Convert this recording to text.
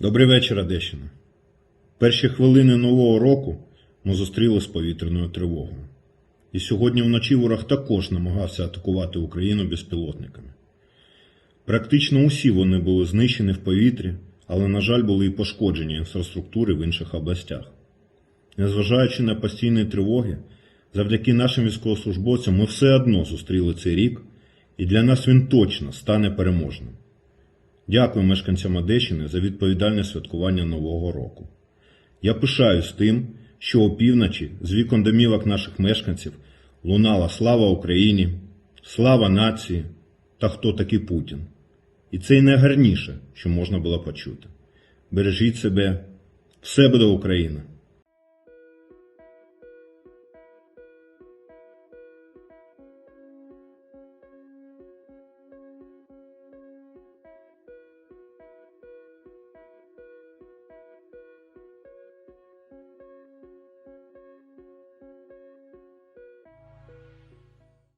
Добрий вечір, Одещина. Перші хвилини нового року ми зустріли з повітряною тривогою. І сьогодні вночі ворог також намагався атакувати Україну безпілотниками. Практично усі вони були знищені в повітрі, але, на жаль, були і пошкоджені інфраструктури в інших областях. Незважаючи на постійні тривоги, завдяки нашим військовослужбовцям ми все одно зустріли цей рік, і для нас він точно стане переможним. Дякую мешканцям Одещини за відповідальне святкування Нового року. Я пишаюсь тим, що опівночі з вікон домівок наших мешканців лунала слава Україні, слава нації та хто такий Путін. І це й найгарніше, що можна було почути. Бережіть себе, все буде Україна!